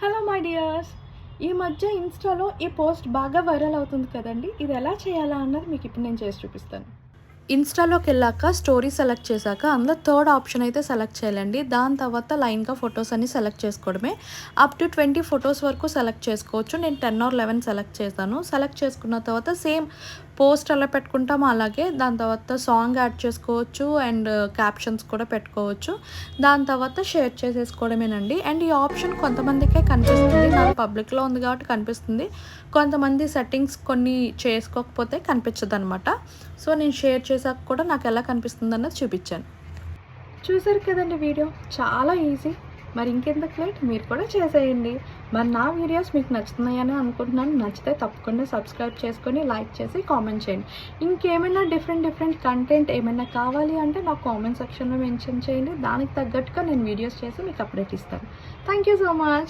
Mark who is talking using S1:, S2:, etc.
S1: Hello my dears ఈ మధ్య ఇన్స్టాలో ఈ పోస్ట్ బాగా వైరల్ అవుతుంది కదండి. ఇది ఎలా చేయాలా అన్నది మీకు ఇప్పుడు నేను చేసి చూపిస్తాను. ఇన్స్టాలోకి వెళ్ళాక స్టోరీ సెలెక్ట్ చేశాక అందులో థర్డ్ ఆప్షన్ అయితే సెలెక్ట్ చేయాలండి. దాని తర్వాత లైన్గా ఫొటోస్ అన్ని సెలెక్ట్ చేసుకోవడమే. అప్ టు ట్వంటీ ఫొటోస్ వరకు సెలెక్ట్ చేసుకోవచ్చు. నేను టెన్ ఆర్ లెవెన్ సెలెక్ట్ చేశాను సెలెక్ట్ చేసుకున్న తర్వాత సేమ్ పోస్ట్ ఎలా పెట్టుకుంటామో అలాగే దాని తర్వాత సాంగ్ యాడ్ చేసుకోవచ్చు అండ్ క్యాప్షన్స్ కూడా పెట్టుకోవచ్చు. దాని తర్వాత షేర్ చేసేసుకోవడమేనండి. అండ్ ఈ ఆప్షన్ కొంతమందికే కనిపిస్తుంది. నాకు పబ్లిక్లో ఉంది కాబట్టి కనిపిస్తుంది. కొంతమంది సెట్టింగ్స్ కొన్ని చేసుకోకపోతే కనిపించదు అనమాట సో నేను షేర్ చేసాక కూడా నాకు ఎలా కనిపిస్తుంది అన్నది చూపించాను. చూసారు కదండి వీడియో? చాలా ఈజీ. మరి ఇంకెందుకు లేట్? మీరు కూడా చేసేయండి. మరి నా వీడియోస్ మీకు నచ్చుతున్నాయని అనుకుంటున్నాను. నచ్చితే తప్పకుండా సబ్స్క్రైబ్ చేసుకొని లైక్ చేసి కామెంట్ చేయండి. ఇంకేమైనా డిఫరెంట్ డిఫరెంట్ కంటెంట్ ఏమైనా కావాలి అంటే నాకు కామెంట్ సెక్షన్లో మెన్షన్ చేయండి. దానికి తగ్గట్టుగా నేను వీడియోస్ చేసి మీకు అప్డేట్ ఇస్తాను. Thank you so much